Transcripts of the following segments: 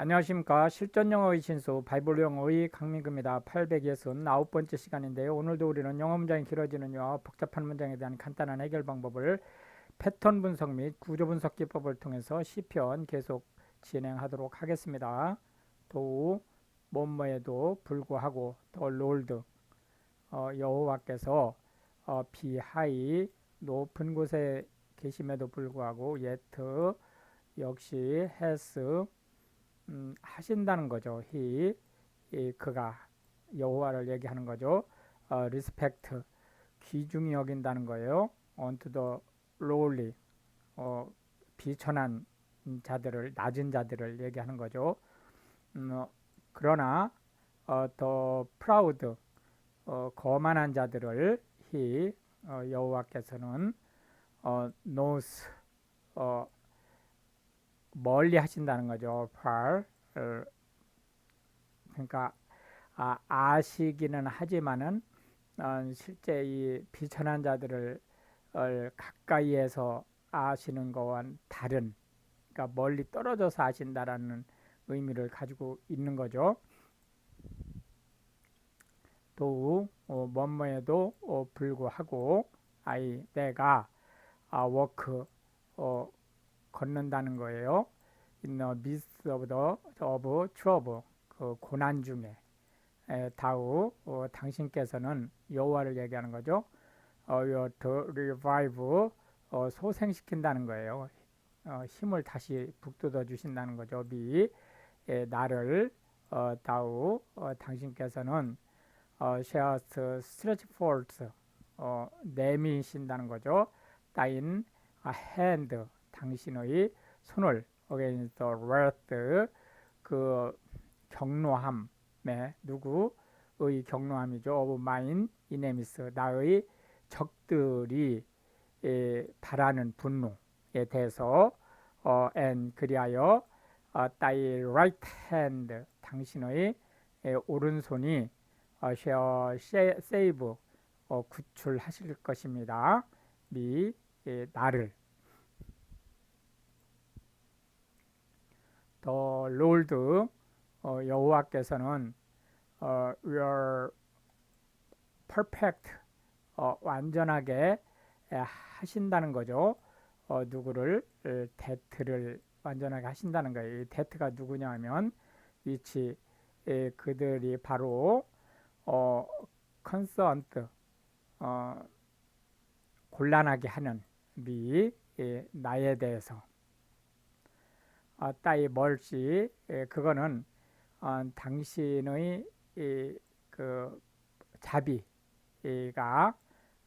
안녕하십니까 실전 영어의 신수 바이블 영어의 강민구입니다. 869번째 시간인데요. 오늘도 우리는 영어 문장이 길어지는 영어 복잡한 문장에 대한 간단한 해결 방법을 패턴 분석 및 구조 분석 기법을 통해서 시편 계속 진행하도록 하겠습니다. 또 뭐뭐에도 불구하고 더 롤드 어, 여호와께서 어, 비하이 높은 곳에 계심에도 불구하고 예트 역시 has 음, 하신다는 거죠. 이, 그가 여호와를 얘기하는 거죠. 어, respect 귀중히 여긴다는 거예요. unto the lowly 어, 비천한 자들을 낮은 자들을 얘기하는 거죠. 음, 어, 그러나 어, the proud 어, 거만한 자들을 he 어, 여호와께서는 어, knows 어, 멀리 하신다는 거죠. far 어, 그러니까 아, 아시기는 하지만은 어, 실제 이 비천한 자들을 어, 가까이에서 아시는 거와는 다른 그러니까 멀리 떨어져서 아신다라는 의미를 가지고 있는 거죠. 또 어, 뭐뭐에도 어, 불구하고 아이 내가 아, 워크 어, 걷는다는 거예요. In the midst of the of trouble 그 고난 중에 에, 다우 어, 당신께서는 여호와를 얘기하는 거죠. 어, to revive 어, 소생시킨다는 거예요. 어, 힘을 다시 북돋워 주신다는 거죠. 비 에, 나를 어, 다우 어, 당신께서는 어, shall stretch forth 어, 내미신다는 거죠. 따인 a hand 당신의 손을 against the wrath 그 경노함에 누구의 경노함이죠. of mine enemies 나의 적들이 에, 바라는 분노에 대해서 어, and 그리하여 어, thy right hand 당신의 에, 오른손이 어, shall save 어, 구출하실 것입니다. 미 에, 나를 더 롤드 어, 여호와께서는 어, your perfect 어, 완전하게 에, 하신다는 거죠. 어, 누구를 에, 데트를 완전하게 하신다는 거예요. 이 데트가 누구냐 하면 위치 에, 그들이 바로 어, 컨서언트 어, 곤란하게 하는 미 에, 나에 대해서 어, 따이 멀시 에, 그거는 어, 당신의 이, 그 자비가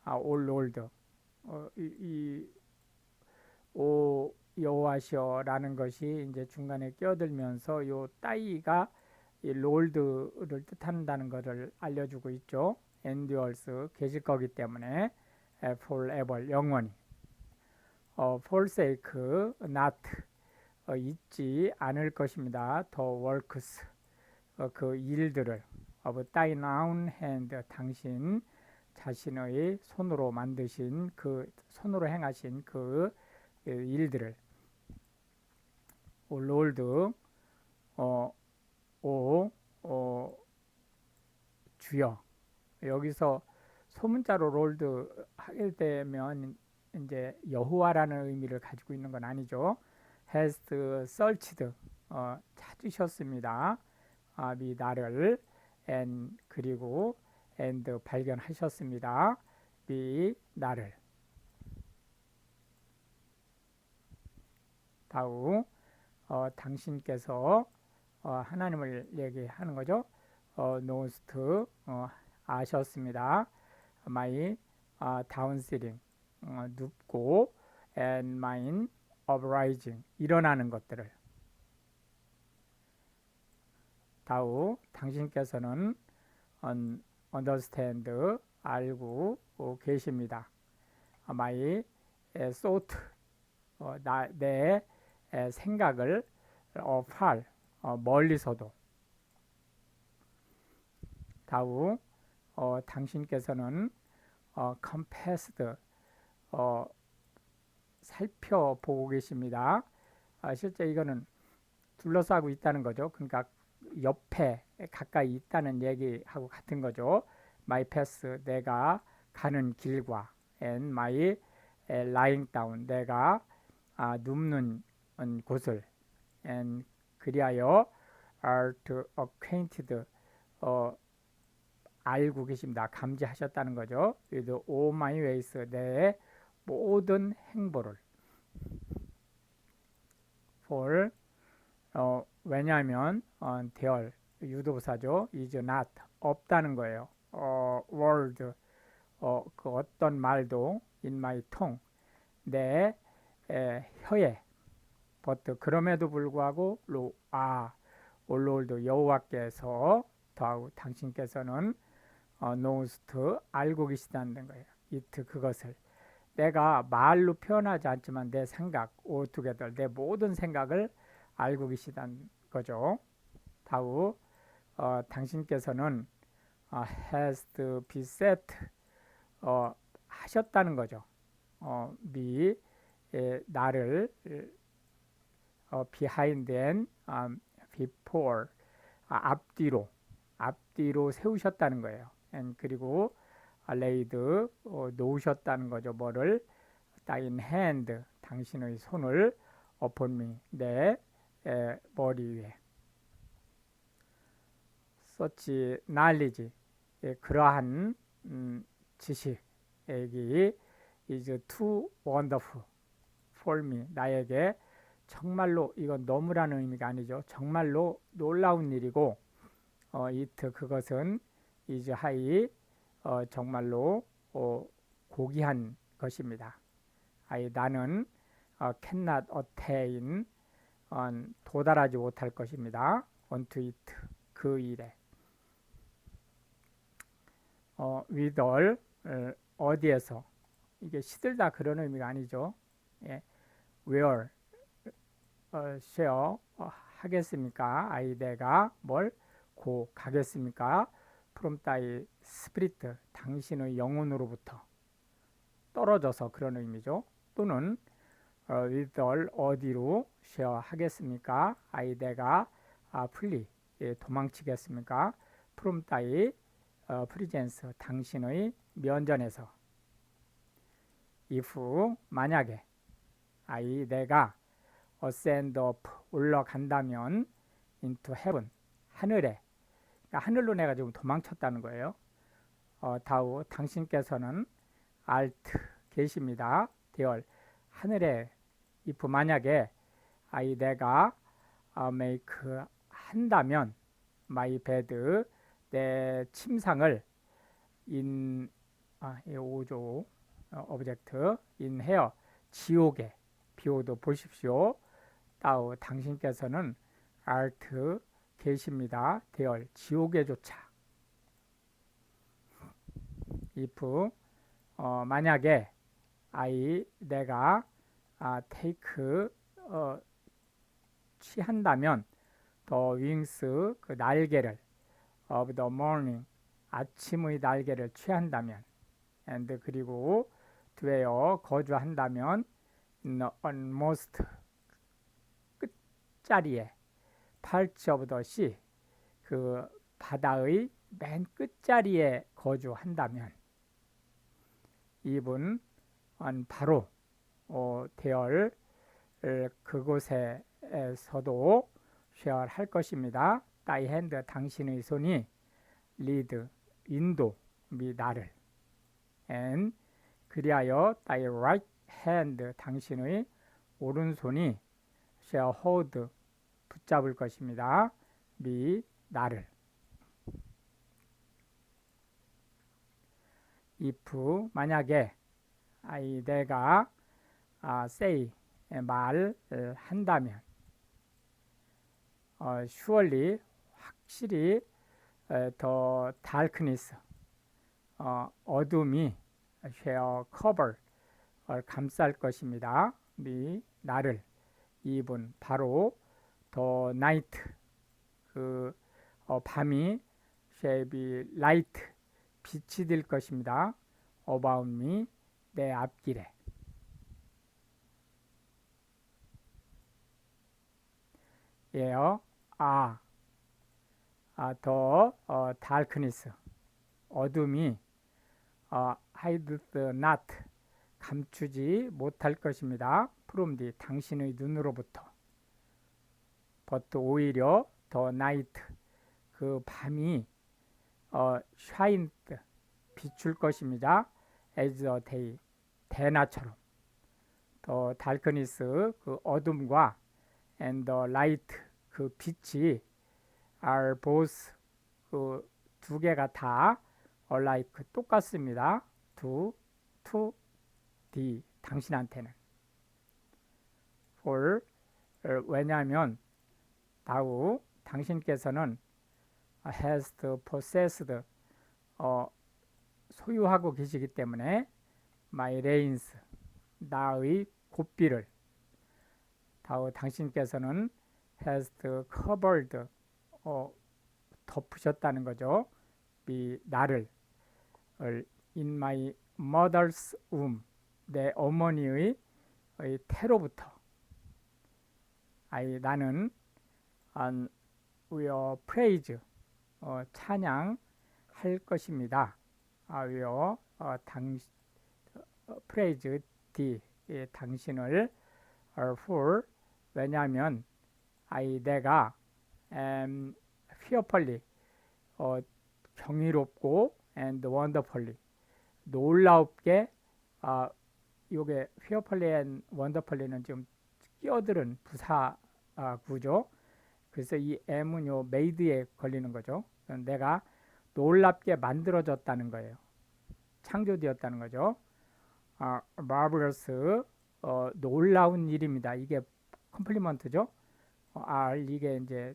아, 올롤드. 어, 이, 이, 오 여호와시오라는 것이 이제 중간에 끼어들면서 요 따이가 이 롤드를 뜻한다는 것을 알려주고 있죠. endures 계실 거기 때문에. forever 영원히. 어, forsake not 어, 잊지 않을 것입니다. the works 어, 그 일들을 of thine own hand 당신 자신의 손으로 만드신 그 손으로 행하신 그 일들을 오 롤드 어, 오 어, 주여 여기서 소문자로 롤드 하게 되면 이제 여호와라는 의미를 가지고 있는 건 아니죠. Has searched 어, 찾으셨습니다. 아, 미 나를 and 그리고 and 발견하셨습니다. 미 나를 다음 어, 당신께서 어, 하나님을 얘기하는 거죠. 어, 노스트 어, 아셨습니다. my 어, downsetting 어, 눕고 and uprising 일어나는 것들을 다우 당신께서는 un, understand 알고 어, 계십니다. my thought 어, 나, 내 에, 생각을 어, 팔 어, 멀리서도 다우 어, 당신께서는 어, compassed 어, 살펴보고 계십니다. 아, 실제 이거는 둘러싸고 있다는 거죠. 그러니까 옆에 가까이 있다는 얘기하고 같은 거죠. my path 내가 가는 길과 and my lying down 내가 아, 눕는 곳을 and 그리하여 are to acquainted 어, 알고 계십니다. 감지하셨다는 거죠. with all my ways 내 모든 행보를 for 어, 왜냐하면 어, 대열 유도부사죠. is not 없다는 거예요. 어, word 어, 그 어떤 말도 in my tongue 내 에, 혀에 but 그럼에도 불구하고 로, 아 올롤도 여호와께서 더하고 당신께서는 어, to 알고 계시다는 거예요. it 그것을 내가 말로 표현하지 않지만 내 생각 altogether 내 모든 생각을 알고 계시다는 거죠. 다우 어, 당신께서는 어, has to be set 어, 하셨다는 거죠. 어, be 에, 나를 어, behind and um, before 아, 앞뒤로 앞뒤로 세우셨다는 거예요. 그리고 laid 어, 놓으셨다는 거죠. 뭐를 in hand 당신의 손을 upon 내 에, 머리 위에 such knowledge 예, 그러한 음, 지식이 is too wonderful for me 나에게 정말로 이건 너무라는 의미가 아니죠. 정말로 놀라운 일이고 어, it 그것은 is high 어, 정말로 어, 고귀한 것입니다. 아이 나는 어, cannot attain 어, 도달하지 못할 것입니다. unto it 그 일에 어, with all 어, 어디에서 이게 시들다 그런 의미가 아니죠. 예. where 어, share 어, 하겠습니까? 아이 내가 뭘 고 가겠습니까? from spirit 당신의 영혼으로부터 떨어져서 그런 의미죠. 또는 어, all 어디로 share 하겠습니까? 아이 내가 아, 풀리 예, 도망치겠습니까? thy 어, presence 당신의 면전에서 if 만약에 아이 내가 ascend 올라간다면 into 하늘에 그러니까 하늘로 내가 지금 도망쳤다는 거예요. 어, 다우 당신께서는 alt 계십니다. 대열 하늘에 if 만약에 아이 내가 어, make 한다면 my bed 내 침상을 in 아, 이 5조 어, 오브젝트 in 헤어 지옥에 비오도 보십시오. 따우 당신께서는 art 계십니다. 대열 지옥에조차 if 어, 만약에 I 내가 아, take 어, 취한다면 the wings 그 날개를 of the morning 아침의 날개를 취한다면 and 그리고 되어 거주한다면 the utmost 끝자리에 parts of the sea 그 바다의 맨 끝자리에 거주한다면 이분 바로 어, 대열 그곳에서도 쉐어할 것입니다. 따이 핸드 당신의 손이 리드 인도 미 나를 and 그리하여 따이 right hand 당신의 오른손이 shall hold 붙잡을 것입니다. 미 나를 if 만약에 I 내가 아, say 말을 한다면 어, surely 확실히 에, 더 darkness 어, 어둠이 shall cover 어, 감쌀 것입니다. 미 나를 이분 바로 더 night 그 어, 밤이 shall be light 빛이 될 것입니다. about me 내 앞길에 예요. 아, 아, 더 어, darkness 어둠이 어, hide not 감추지 못할 것입니다. from the 당신의 눈으로부터. but 오히려 더 night 그 밤이 어, shine 비출 것입니다. as a day 대낮처럼. 더 darkness 그 어둠과 and the light 그 빛이 are both 그 두 개가 다 alike 똑같습니다. to to the 당신한테는 for 어, 왜냐하면 다우 당신께서는 has possessed 어, 소유하고 계시기 때문에 my reins 나의 고삐를. 다우 당신께서는 has covered 어, 덮으셨다는 거죠. 이 나를. in my mother's womb 내 어머니의 의 태로부터. 아이 나는 안 위어 praise 어, 찬양 할 것입니다. 아 위어 어, 당 어, praise the 예, 당신을 어, for 왜냐하면 아이 내가 am fearfully 어, 경이롭고 and wonderfully 놀라웁게 아 요게 fearfully and wonderfully는 지금 끼어들은 부사 아, 구죠. 그래서 이 am은 요 made에 걸리는 거죠. 내가 놀랍게 만들어졌다는 거예요. 창조되었다는 거죠. 아, marvelous 어, 놀라운 일입니다. 이게 컴플리먼트죠. 어, R 이게 이제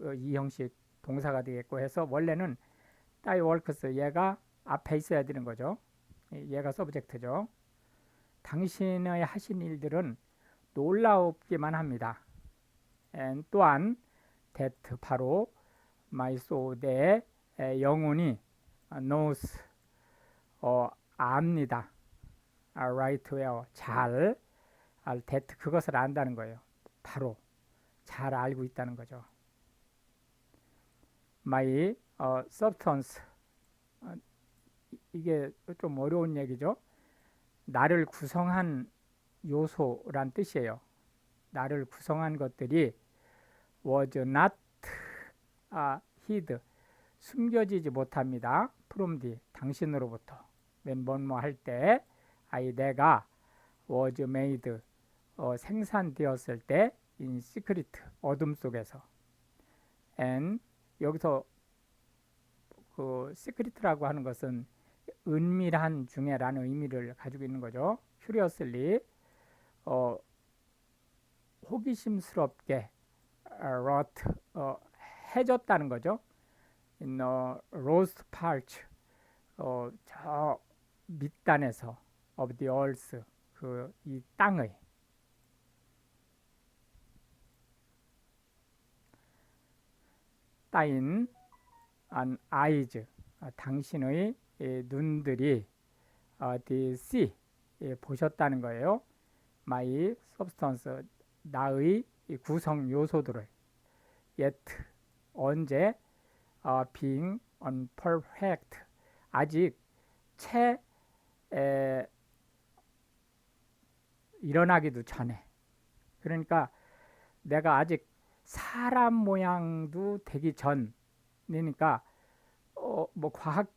어, 이 형식 동사가 되겠고 해서 원래는 따이 월크스 얘가 앞에 있어야 되는 거죠. 얘가 서브젝트죠. 당신의 하신 일들은 놀라웠기만 합니다. 또한 that 바로 soul 내 영혼이 knows 어, 압니다. right well 잘 that 그것을 안다는 거예요. 바로 잘 알고 있다는 거죠. my 어, substance 어, 이게 좀 어려운 얘기죠. 나를 구성한 요소란 뜻이에요. 나를 구성한 것들이 was not 아, hid 숨겨지지 못합니다. from the 당신으로부터 맨 뭐뭐 할 때 아이 내가 was made 어, 생산되었을 때 in secret 어둠 속에서 and 여기서 그 secret라고 하는 것은 은밀한 중에라는 의미를 가지고 있는 거죠. curiously 어, 호기심스럽게 wrought 어, 해졌다는 거죠. in a roast parch 어, 저 밑단에서 of the earth 그 이 땅의 따인 an eyes 아, 당신의 예, 눈들이 어, the see 예, 보셨다는 거예요. my substance 나의 구성 요소들을 yet 언제 어, being unperfect 아직 채 에, 일어나기도 전에. 그러니까 내가 아직 사람 모양도 되기 전이니까 어, 뭐 과학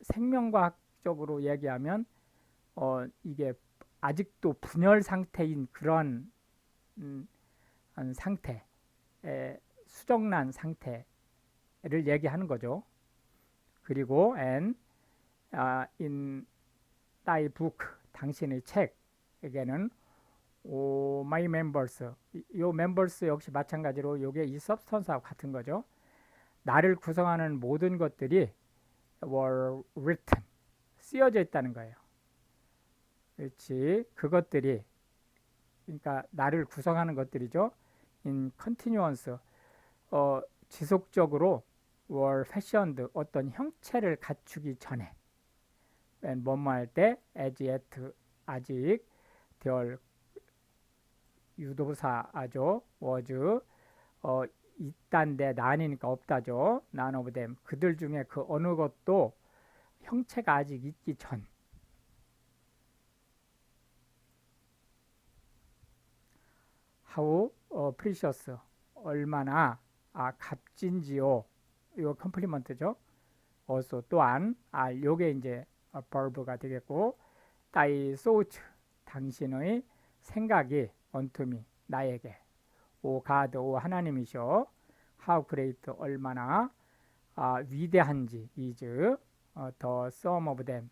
생명과학적으로 얘기하면 어, 이게 아직도 분열 상태인 그런 음, 상태, 에, 수정란 상태를 얘기하는 거죠. 그리고 and 아, in thy book 당신의 책에게는 오, my members 요 members 역시 마찬가지로 요게 이 substance하고 같은 거죠. 나를 구성하는 모든 것들이 were written 쓰여져 있다는 거예요. 그렇지. 그것들이 그러니까 나를 구성하는 것들이죠. In continuance 어, 지속적으로 were fashioned 어떤 형체를 갖추기 전에 뭐뭐 할 때 as yet 아직 덜 유도사죠. was 있다인데 난이니까 없다죠. none of them. 그들 중에 그 어느 것도 형체가 아직 있기 전. How 어, precious 얼마나 아 값진지요. 이거 컴플리먼트죠. also 또한 아 요게 이제 어, verb가 되겠고 thy thought 당신의 생각이 unto 나에게 오 God 오 하나님이셔 how great 얼마나 아, 위대한지 is 어, the sum of them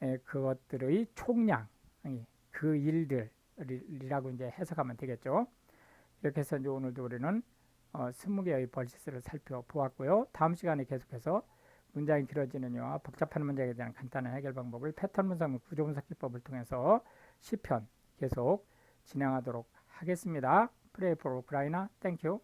에, 그것들의 총량 이, 그 일들 이라고 이제 해석하면 되겠죠. 이렇게 해서 이제 오늘도 우리는 어, 20개의 벌시스를 살펴보았고요. 다음 시간에 계속해서 문장이 길어지는 이유와 복잡한 문장에 대한 간단한 해결 방법을 패턴 분석 및 구조 분석 기법을 통해서 10편 계속 진행하도록 하겠습니다. For Ukraine. Thank you.